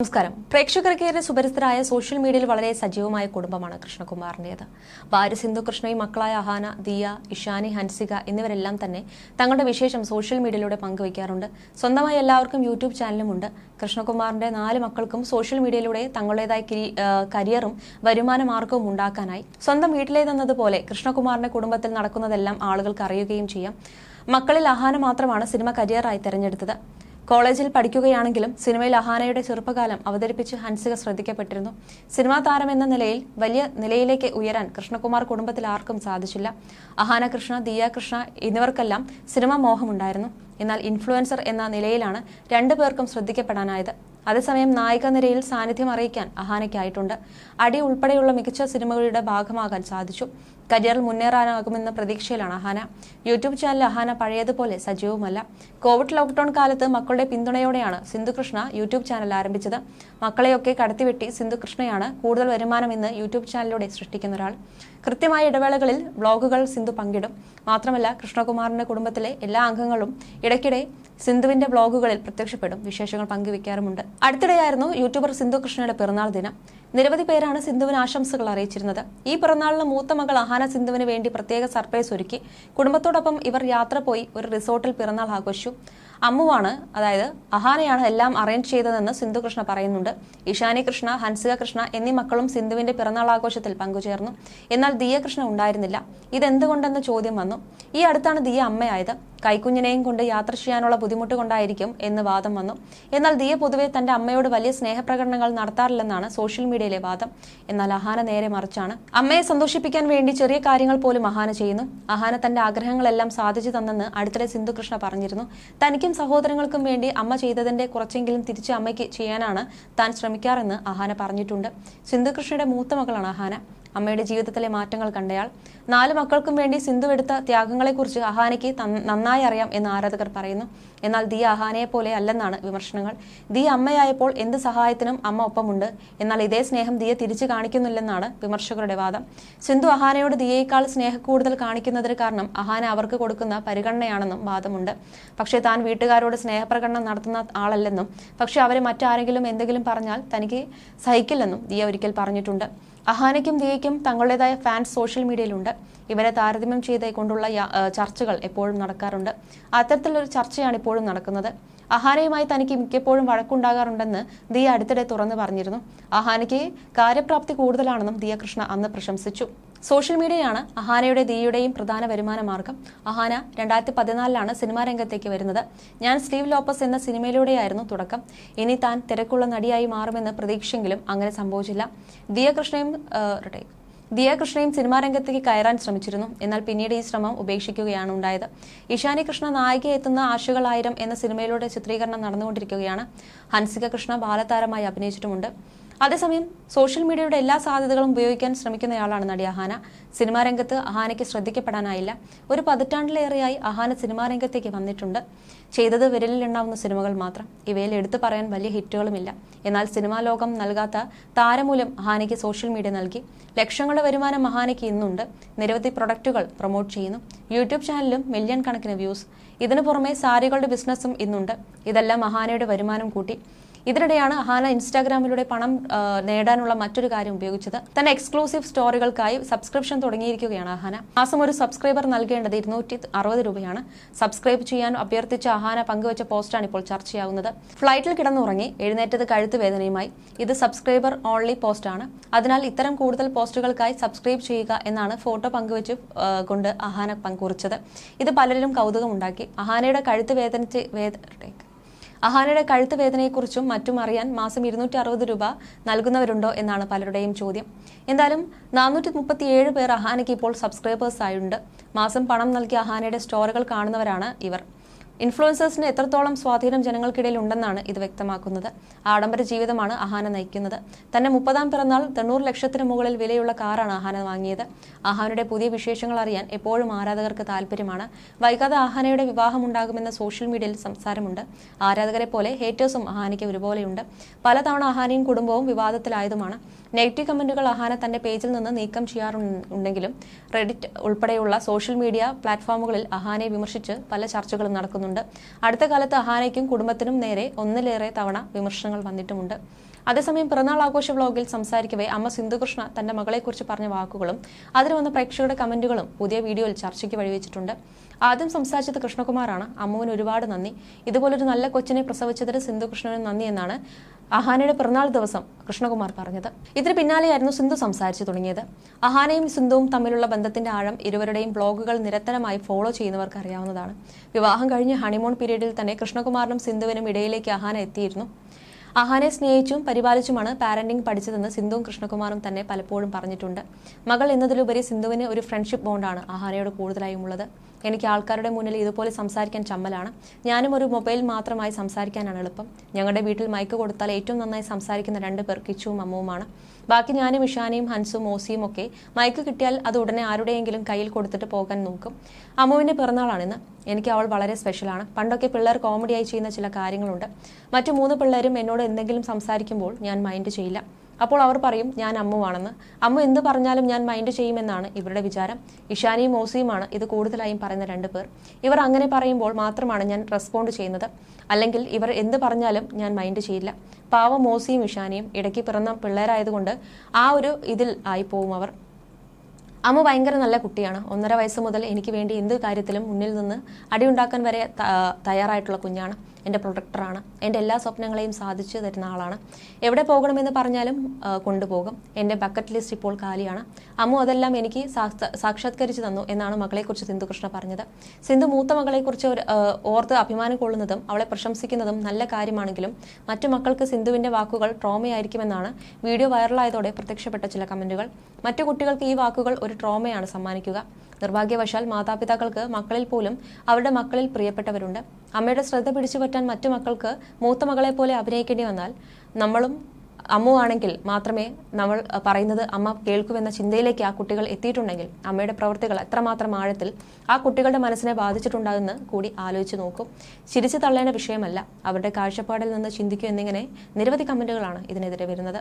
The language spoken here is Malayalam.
നമസ്കാരം. പ്രേക്ഷകർക്കേറെ സുപരിസ്ഥരായ സോഷ്യൽ മീഡിയയിൽ വളരെ സജീവമായ കുടുംബമാണ് കൃഷ്ണകുമാറിന്റെത്. ഭാര്യ സിന്ധു കൃഷ്ണയും മക്കളായ അഹാന ദിയ ഇഷാനി ഹൻസിക എന്നിവരെല്ലാം തന്നെ തങ്ങളുടെ വിശേഷം സോഷ്യൽ മീഡിയയിലൂടെ പങ്കുവയ്ക്കാറുണ്ട്. സ്വന്തമായി എല്ലാവർക്കും യൂട്യൂബ് ചാനലും ഉണ്ട്. കൃഷ്ണകുമാറിന്റെ നാല് മക്കൾക്കും സോഷ്യൽ മീഡിയയിലൂടെ തങ്ങളുടേതായ കരിയറും വരുമാന മാർഗവും ഉണ്ടാക്കാനായി സ്വന്തം വീട്ടിലേതെന്നതുപോലെ കൃഷ്ണകുമാറിന്റെ കുടുംബത്തിൽ നടക്കുന്നതെല്ലാം ആളുകൾക്ക് അറിയുകയും ചെയ്യാം. മക്കളിൽ അഹാന മാത്രമാണ് സിനിമ കരിയറായി തെരഞ്ഞെടുത്തത്. കോളേജിൽ പഠിക്കുകയാണെങ്കിലും സിനിമയിൽ അഹാനയുടെ ചെറുപ്പകാലം അവതരിപ്പിച്ച് ഹൻസിക ശ്രദ്ധിക്കപ്പെട്ടിരുന്നു. സിനിമാ എന്ന നിലയിൽ വലിയ നിലയിലേക്ക് ഉയരാൻ കൃഷ്ണകുമാർ കുടുംബത്തിൽ ആർക്കും സാധിച്ചില്ല. അഹാന കൃഷ്ണ ദിയ കൃഷ്ണ എന്നിവർക്കെല്ലാം സിനിമ മോഹമുണ്ടായിരുന്നു. എന്നാൽ ഇൻഫ്ലുവൻസർ എന്ന നിലയിലാണ് രണ്ടു പേർക്കും ശ്രദ്ധിക്കപ്പെടാനായത്. അതേസമയം നായിക നിരയിൽ സാന്നിധ്യം അറിയിക്കാൻ അഹാനയ്ക്കായിട്ടുണ്ട്. അടി ഉൾപ്പെടെയുള്ള മികച്ച സിനിമകളുടെ ഭാഗമാകാൻ സാധിച്ചു. കരിയറിൽ മുന്നേറാനാകുമെന്ന പ്രതീക്ഷയിലാണ് അഹാന. യൂട്യൂബ് ചാനൽ അഹാന പഴയതുപോലെ സജീവമല്ല. കോവിഡ് ലോക്ക്ഡൌൺ കാലത്ത് മക്കളുടെ പിന്തുണയോടെയാണ് സിന്ധുകൃഷ്ണ യൂട്യൂബ് ചാനൽ ആരംഭിച്ചത്. മക്കളെയൊക്കെ കടത്തിവെട്ടി സിന്ധുകൃഷ്ണയാണ് കൂടുതൽ വരുമാനം ഇന്ന് യൂട്യൂബ് ചാനലിലൂടെ സൃഷ്ടിക്കുന്ന ഒരാൾ. കൃത്യമായ ഇടവേളകളിൽ വ്ളോഗുകൾ സിന്ധു പങ്കിടും. മാത്രമല്ല കൃഷ്ണകുമാറിന്റെ കുടുംബത്തിലെ എല്ലാ അംഗങ്ങളും ഇടയ്ക്കിടെ സിന്ധുവിന്റെ വ്ളോഗുകളിൽ പ്രത്യക്ഷപ്പെടും. വിശേഷങ്ങൾ പങ്കുവെക്കാറുമുണ്ട്. അടുത്തിടെയായിരുന്നു യൂട്യൂബർ സിന്ധു കൃഷ്ണയുടെ പിറന്നാൾ ദിനം. നിരവധി പേരാണ് സിന്ധുവിന് ആശംസകൾ അറിയിച്ചിരുന്നത്. ഈ പിറന്നാളിന് മൂത്ത മകൾ അഹാന സിന്ധുവിന് വേണ്ടി പ്രത്യേക സർപ്രൈസ് ഒരുക്കി. കുടുംബത്തോടൊപ്പം ഇവർ യാത്ര പോയി ഒരു റിസോർട്ടിൽ പിറന്നാൾ ആഘോഷിച്ചു. അമ്മുവാണ് അതായത് അഹാനയാണ് എല്ലാം അറേഞ്ച് ചെയ്തതെന്ന് സിന്ധു കൃഷ്ണ പറയുന്നുണ്ട്. ഇഷാനി കൃഷ്ണ ഹൻസിക കൃഷ്ണ എന്നീ മക്കളും സിന്ധുവിന്റെ പിറന്നാൾ ആഘോഷത്തിൽ പങ്കുചേർന്നു. എന്നാൽ ദിയ കൃഷ്ണ ഉണ്ടായിരുന്നില്ല. ഇതെന്തുകൊണ്ടെന്ന ചോദ്യം വന്നു. ഈ അടുത്താണ് ദിയ അമ്മയായത്. കൈക്കുഞ്ഞിനെയും കൊണ്ട് യാത്ര ചെയ്യാനുള്ള ബുദ്ധിമുട്ട് കൊണ്ടായിരിക്കും എന്ന് വാദം വന്നു. എന്നാൽ ദിയ പൊതുവെ തന്റെ അമ്മയോട് വലിയ സ്നേഹപ്രകടനങ്ങൾ നടത്താറില്ലെന്നാണ് സോഷ്യൽ മീഡിയയിലെ വാദം. എന്നാൽ അഹാന നേരെ മറിച്ചാണ്. അമ്മയെ സന്തോഷിപ്പിക്കാൻ വേണ്ടി ചെറിയ കാര്യങ്ങൾ പോലും അഹാന ചെയ്യുന്നു. അഹാന തന്റെ ആഗ്രഹങ്ങളെല്ലാം സാധിച്ചു തന്നെന്ന് അടുത്തിടെ സിന്ധുകൃഷ്ണ പറഞ്ഞിരുന്നു. തനിക്കും സഹോദരങ്ങൾക്കും വേണ്ടി അമ്മ ചെയ്തതിന്റെ കുറച്ചെങ്കിലും തിരിച്ച് അമ്മയ്ക്ക് ചെയ്യാനാണ് താൻ ശ്രമിക്കാറെന്ന് അഹാന പറഞ്ഞിട്ടുണ്ട്. സിന്ധുകൃഷ്ണയുടെ മൂത്ത മകളാണ് അഹാന. അമ്മയുടെ ജീവിതത്തിലെ മാറ്റങ്ങൾ കണ്ടയാൾ. നാല് മക്കൾക്കും വേണ്ടി സിന്ധു എടുത്ത ത്യാഗങ്ങളെക്കുറിച്ച് അഹാനയ്ക്ക് നന്നായി അറിയാം എന്ന് ആരാധകർ പറയുന്നു. എന്നാൽ ദിയ അഹാനയെ പോലെ അല്ലെന്നാണ് വിമർശനങ്ങൾ. ദിയ അമ്മയായപ്പോൾ എന്ത് സഹായത്തിനും അമ്മ ഒപ്പമുണ്ട്. എന്നാൽ ഇതേ സ്നേഹം ദിയ തിരിച്ചു കാണിക്കുന്നില്ലെന്നാണ് വിമർശകരുടെ വാദം. സിന്ധു അഹാനയോട് ദിയയേക്കാൾ സ്നേഹക്കൂടുതൽ കാണിക്കുന്നതിന് കാരണം അഹാന അവർക്ക് കൊടുക്കുന്ന പരിഗണനയാണെന്നും വാദമുണ്ട്. പക്ഷേ താൻ വീട്ടുകാരോട് സ്നേഹപ്രകടനം നടത്തുന്ന ആളല്ലെന്നും പക്ഷേ അവരെ മറ്റാരെങ്കിലും എന്തെങ്കിലും പറഞ്ഞാൽ തനിക്ക് സഹിക്കില്ലെന്നും ദിയ ഒരിക്കൽ പറഞ്ഞിട്ടുണ്ട്. അഹാനയ്ക്കും ദിയയ്ക്കും തങ്ങളുടേതായ ഫാൻസ് സോഷ്യൽ മീഡിയയിലുണ്ട്. ഇവരെ താരതമ്യം ചെയ്തുകൊണ്ടുള്ള ചർച്ചകൾ എപ്പോഴും നടക്കാറുണ്ട്. അത്തരത്തിലൊരു ചർച്ചയാണ് ഇപ്പോഴും നടക്കുന്നത്. അഹാനയുമായി തനിക്ക് മിക്കപ്പോഴും വഴക്കുണ്ടാകാറുണ്ടെന്ന് ദിയ അടുത്തിടെ തുറന്നു പറഞ്ഞിരുന്നു. അഹാനയ്ക്ക് കാര്യപ്രാപ്തി കൂടുതലാണെന്നും ദിയ കൃഷ്ണ അന്ന് പ്രശംസിച്ചു. സോഷ്യൽ മീഡിയയാണ് അഹാനയുടെ ദിയയുടെയും പ്രധാന വരുമാന മാർഗം. അഹാന രണ്ടായിരത്തി പതിനാലിലാണ് സിനിമാ രംഗത്തേക്ക് വരുന്നത്. ഞാൻ സ്റ്റീവ് ലോപ്പസ് എന്ന സിനിമയിലൂടെയായിരുന്നു തുടക്കം. ഇനി താൻ തിരക്കുള്ള നടിയായി മാറുമെന്ന് പ്രതീക്ഷയെങ്കിലും അങ്ങനെ സംഭവിച്ചില്ല. ദിയ കൃഷ്ണയും ദിയ കൃഷ്ണയും സിനിമാ രംഗത്തേക്ക് കയറാൻ ശ്രമിച്ചിരുന്നു. എന്നാൽ പിന്നീട് ഈ ശ്രമം ഉപേക്ഷിക്കുകയാണ് ഉണ്ടായത്. ഇഷാനി കൃഷ്ണ നായിക എത്തുന്ന ആശുകളായിരം എന്ന സിനിമയിലൂടെ ചിത്രീകരണം നടന്നുകൊണ്ടിരിക്കുകയാണ്. ഹൻസിക കൃഷ്ണ ബാലതാരമായി അഭിനയിച്ചിട്ടുമുണ്ട്. അതേസമയം സോഷ്യൽ മീഡിയയുടെ എല്ലാ സാധ്യതകളും ഉപയോഗിക്കാൻ ശ്രമിക്കുന്നയാളാണ് നടി അഹാന. സിനിമാ രംഗത്ത് അഹാനയ്ക്ക് ശ്രദ്ധിക്കപ്പെടാനായില്ല. ഒരു പതിറ്റാണ്ടിലേറെയായി അഹാന സിനിമാ രംഗത്തേക്ക് വന്നിട്ടുണ്ട്. ചെയ്തത് വിരലിലുണ്ടാവുന്ന സിനിമകൾ മാത്രം. ഇവയിൽ എടുത്തു പറയാൻ വലിയ ഹിറ്റുകളുമില്ല. എന്നാൽ സിനിമാ ലോകം നൽകാത്ത താരമൂലം അഹാനയ്ക്ക് സോഷ്യൽ മീഡിയ നൽകി. ലക്ഷങ്ങളുടെ വരുമാനം മഹാനയ്ക്ക് ഇന്നുണ്ട്. നിരവധി പ്രൊഡക്റ്റുകൾ പ്രൊമോട്ട് ചെയ്യുന്നു. യൂട്യൂബ് ചാനലിലും മില്യൺ കണക്കിന് വ്യൂസ്. ഇതിനു പുറമെ സാരികളുടെ ബിസിനസ്സും ഇന്നുണ്ട്. ഇതെല്ലാം മഹാനയുടെ വരുമാനം കൂട്ടി. ഇതിനിടെയാണ് ഹാന ഇൻസ്റ്റാഗ്രാമിലൂടെ പണം നേടാനുള്ള മറ്റൊരു കാര്യം ഉപയോഗിച്ചത്. തന്നെ എക്സ്ക്ലൂസീവ് സ്റ്റോറികൾക്കായി സബ്സ്ക്രിപ്ഷൻ തുടങ്ങിയിരിക്കുകയാണ് ഹാന. മാസം ഒരു സബ്സ്ക്രൈബർ നൽകേണ്ടത് ഇരുന്നൂറ്റി അറുപത് രൂപയാണ്. സബ്സ്ക്രൈബ് ചെയ്യാൻ അഭ്യർത്ഥിച്ച അഹാന പങ്കുവച്ച പോസ്റ്റാണ് ഇപ്പോൾ ചർച്ചയാവുന്നത്. ഫ്ലൈറ്റിൽ കിടന്നുറങ്ങി എഴുന്നേറ്റത് കഴുത്ത് വേദനയുമായി ഇത് സബ്സ്ക്രൈബർ ഓൺലി പോസ്റ്റാണ്. അതിനാൽ ഇത്തരം കൂടുതൽ പോസ്റ്റുകൾക്കായി സബ്സ്ക്രൈബ് ചെയ്യുക എന്നാണ് ഫോട്ടോ പങ്കുവച്ച് കൊണ്ട് അഹാന പങ്കുറിച്ചത്. ഇത് പലരിലും കൗതുകമുണ്ടാക്കി അഹാനയുടെ കഴുത്ത് വേദനിച്ച് വേദ അഹാനയുടെ കഴുത്ത് വേദനയെക്കുറിച്ചും മറ്റും അറിയാൻ മാസം ഇരുന്നൂറ്റി അറുപത് രൂപ നൽകുന്നവരുണ്ടോ എന്നാണ് പലരുടെയും ചോദ്യം. എന്തായാലും നാനൂറ്റി മുപ്പത്തിയേഴ് പേർ അഹാനയ്ക്ക് ഇപ്പോൾ സബ്സ്ക്രൈബേഴ്സ് ആയുണ്ട് മാസം പണം നൽകി അഹാനയുടെ സ്റ്റോറുകൾ കാണുന്നവരാണ് ഇവർ. ഇൻഫ്ലുവൻസേഴ്സിന് എത്രത്തോളം സ്വാധീനം ജനങ്ങൾക്കിടയിൽ ഉണ്ടെന്നാണ് ഇത് വ്യക്തമാക്കുന്നത്. ആഡംബര ജീവിതമാണ് അഹാന നയിക്കുന്നത്. തന്നെ മുപ്പതാം പിറന്നാൾ തൊണ്ണൂറ് ലക്ഷത്തിന് മുകളിൽ വിലയുള്ള കാറാണ് അഹാന വാങ്ങിയത്. അഹാനയുടെ പുതിയ വിശേഷങ്ങൾ അറിയാൻ എപ്പോഴും ആരാധകർക്ക് താല്പര്യമാണ് വൈകാതെ അഹാനയുടെ വിവാഹമുണ്ടാകുമെന്ന സോഷ്യൽ മീഡിയയിൽ സംസാരമുണ്ട്. ആരാധകരെ പോലെ ഹേറ്റേഴ്സും അഹാനയ്ക്ക് ഒരുപോലെയുണ്ട്. പലതവണ അഹാനയും കുടുംബവും വിവാദത്തിലായതുമാണ്. നെഗറ്റീവ് കമന്റുകൾ അഹാന തന്റെ പേജിൽ നിന്ന് നീക്കം ചെയ്യാറുണ്ടെങ്കിലും റെഡിറ്റ് ഉൾപ്പെടെയുള്ള സോഷ്യൽ മീഡിയ പ്ലാറ്റ്ഫോമുകളിൽ അഹാനയെ വിമർശിച്ച് പല ചർച്ചകളും നടക്കുന്നുണ്ട്. അടുത്ത കാലത്ത് അഹാനയ്ക്കും കുടുംബത്തിനും നേരെ ഒന്നിലേറെ തവണ വിമർശനങ്ങൾ വന്നിട്ടുമുണ്ട്. അതേസമയം പിറന്നാൾ ആഘോഷ വ്ളോഗിൽ സംസാരിക്കവേ അമ്മ സിന്ധുകൃഷ്ണ തന്റെ മകളെക്കുറിച്ച് പറഞ്ഞ വാക്കുകളും അതിന് വന്ന പ്രേക്ഷകരുടെ കമന്റുകളും പുതിയ വീഡിയോയിൽ ചർച്ചയ്ക്ക് വഴിവെച്ചിട്ടുണ്ട്. ആദ്യം സംസാരിച്ചത് കൃഷ്ണകുമാറാണ്. അമ്മുവിന് ഒരുപാട് നന്ദി. ഇതുപോലൊരു നല്ല കൊച്ചിനെ പ്രസവിച്ചതിന് സിന്ധുകൃഷ്ണന് നന്ദി എന്നാണ് അഹാനയുടെ പിറന്നാൾ ദിവസം കൃഷ്ണകുമാർ പറഞ്ഞത്. ഇതിന് പിന്നാലെയായിരുന്നു സിന്ധു സംസാരിച്ചു തുടങ്ങിയത്. അഹാനയും സിന്ധുവും തമ്മിലുള്ള ബന്ധത്തിന്റെ ആഴം ഇരുവരുടെയും ബ്ലോഗുകൾ നിരന്തരമായി ഫോളോ ചെയ്യുന്നവർക്ക് അറിയാവുന്നതാണ്. വിവാഹം കഴിഞ്ഞ് ഹണിമൂൺ പീരീഡിൽ തന്നെ കൃഷ്ണകുമാറിനും സിന്ധുവിനും ഇടയിലേക്ക് അഹാന എത്തിയിരുന്നു. അഹാനെ സ്നേഹിച്ചും പരിപാലിച്ചുമാണ് പാരന്റിംഗ് പഠിച്ചതെന്ന് സിന്ധുവും കൃഷ്ണകുമാറും തന്നെ പലപ്പോഴും പറഞ്ഞിട്ടുണ്ട്. മകൾ എന്നതിലുപരി സിന്ധുവിന് ഒരു ഫ്രണ്ട്ഷിപ്പ് ബോണ്ടാണ് അഹാനയോട് കൂടുതലായും ഉള്ളത്. എനിക്ക് ആൾക്കാരുടെ മുന്നിൽ ഇതുപോലെ സംസാരിക്കാൻ ചമ്മലാണ്. ഞാനും ഒരു മൊബൈൽ മാത്രമായി സംസാരിക്കാനാണ് എളുപ്പം. ഞങ്ങളുടെ വീട്ടിൽ മൈക്ക് കൊടുത്താൽ ഏറ്റവും നന്നായി സംസാരിക്കുന്ന രണ്ട് പേർ കിച്ചുവും അമ്മുവുമാണ്. ബാക്കി ഞാനും ഇഷാനയും ഹൻസും മോസിയും ഒക്കെ മൈക്ക് കിട്ടിയാൽ അത് ഉടനെ ആരുടെയെങ്കിലും കയ്യിൽ കൊടുത്തിട്ട് പോകാൻ നോക്കും. അമ്മുവിന്റെ പിറന്നാളാണിന്ന് എനിക്ക് അവൾ വളരെ സ്പെഷ്യലാണ് പണ്ടൊക്കെ പിള്ളേർ കോമഡിയായി ചെയ്യുന്ന ചില കാര്യങ്ങളുണ്ട്. മറ്റു മൂന്ന് പിള്ളേരും എന്നോട് എന്തെങ്കിലും സംസാരിക്കുമ്പോൾ ഞാൻ മൈൻഡ് ചെയ്യില്ല. അപ്പോൾ അവർ പറയും ഞാൻ അമ്മുവാണെന്ന്. അമ്മ എന്ത് പറഞ്ഞാലും ഞാൻ മൈൻഡ് ചെയ്യുമെന്നാണ് ഇവരുടെ വിചാരം. ഇഷാനിയും മോസിയുമാണ് ഇത് കൂടുതലായും പറയുന്ന രണ്ട് പേർ. ഇവർ അങ്ങനെ പറയുമ്പോൾ മാത്രമാണ് ഞാൻ റെസ്പോണ്ട് ചെയ്യുന്നത്. അല്ലെങ്കിൽ ഇവർ എന്ത് പറഞ്ഞാലും ഞാൻ മൈൻഡ് ചെയ്യില്ല. പാവം മോസിയും ഇഷാനിയും ഇടയ്ക്ക് പിറന്ന പിള്ളേരായതുകൊണ്ട് ആ ഒരു ഇതിൽ ആയിപ്പോവും അവർ. അമ്മ ഭയങ്കര നല്ല കുട്ടിയാണ്. ഒന്നര വയസ്സ് മുതൽ എനിക്ക് വേണ്ടി എന്ത് കാര്യത്തിലും മുന്നിൽ നിന്ന് അടിയുണ്ടാക്കാൻ വരെ തയ്യാറായിട്ടുള്ള കുഞ്ഞാണ്. എന്റെ പ്രൊട്ടക്ടറാണ്. എന്റെ എല്ലാ സ്വപ്നങ്ങളെയും സാധിച്ചു തരുന്ന ആളാണ്. എവിടെ പോകണമെന്ന് പറഞ്ഞാലും കൊണ്ടുപോകും. എന്റെ ബക്കറ്റ് ലിസ്റ്റ് ഇപ്പോൾ കാലിയാണ്. അമ്മു അതെല്ലാം എനിക്ക് സാക്ഷ- സാക്ഷാത്കരിച്ചു തന്നു എന്നാണ് മകളെക്കുറിച്ച് സിന്ധുകൃഷ്ണ പറഞ്ഞത്. സിന്ധു മൂത്ത മകളെക്കുറിച്ച് ഓർത്ത് അഭിമാനം കൊള്ളുന്നതും അവളെ പ്രശംസിക്കുന്നതും നല്ല കാര്യമാണെങ്കിലും മറ്റു മക്കൾക്ക് സിന്ധുവിന്റെ വാക്കുകൾ ട്രോമയായിരിക്കുമെന്നാണ് വീഡിയോ വൈറലായതോടെ പ്രത്യക്ഷപ്പെട്ട ചില കമന്റുകൾ. മറ്റു കുട്ടികൾക്ക് ഈ വാക്കുകൾ ഒരു ട്രോമയാണ് സമ്മാനിക്കുക. നിർഭാഗ്യവശാൽ മാതാപിതാക്കൾക്ക് മക്കളിൽ പോലും അവരുടെ മക്കളിൽ പ്രിയപ്പെട്ടവരുണ്ട്. അമ്മയുടെ ശ്രദ്ധ പിടിച്ചു പറ്റാൻ മറ്റു മക്കൾക്ക് മൂത്ത മകളെ പോലെ അഭിനയിക്കേണ്ടി വന്നാൽ നമ്മളും അമ്മുവാണെങ്കിൽ മാത്രമേ നമ്മൾ പറയുന്നത് അമ്മ കേൾക്കുമെന്ന ചിന്തയിലേക്ക് ആ കുട്ടികൾ എത്തിയിട്ടുണ്ടെങ്കിൽ അമ്മയുടെ പ്രവൃത്തികൾ എത്രമാത്രം ആഴത്തിൽ ആ കുട്ടികളുടെ മനസ്സിനെ ബാധിച്ചിട്ടുണ്ടാകുമെന്ന് കൂടി ആലോചിച്ച് നോക്കും. ചിരിച്ചു തള്ളേണ്ട വിഷയമല്ല. അവരുടെ കാഴ്ചപ്പാടിൽ നിന്ന് ചിന്തിക്കൂ എന്നിങ്ങനെ നിരവധി കമന്റുകളാണ് ഇതിനെതിരെ വരുന്നത്.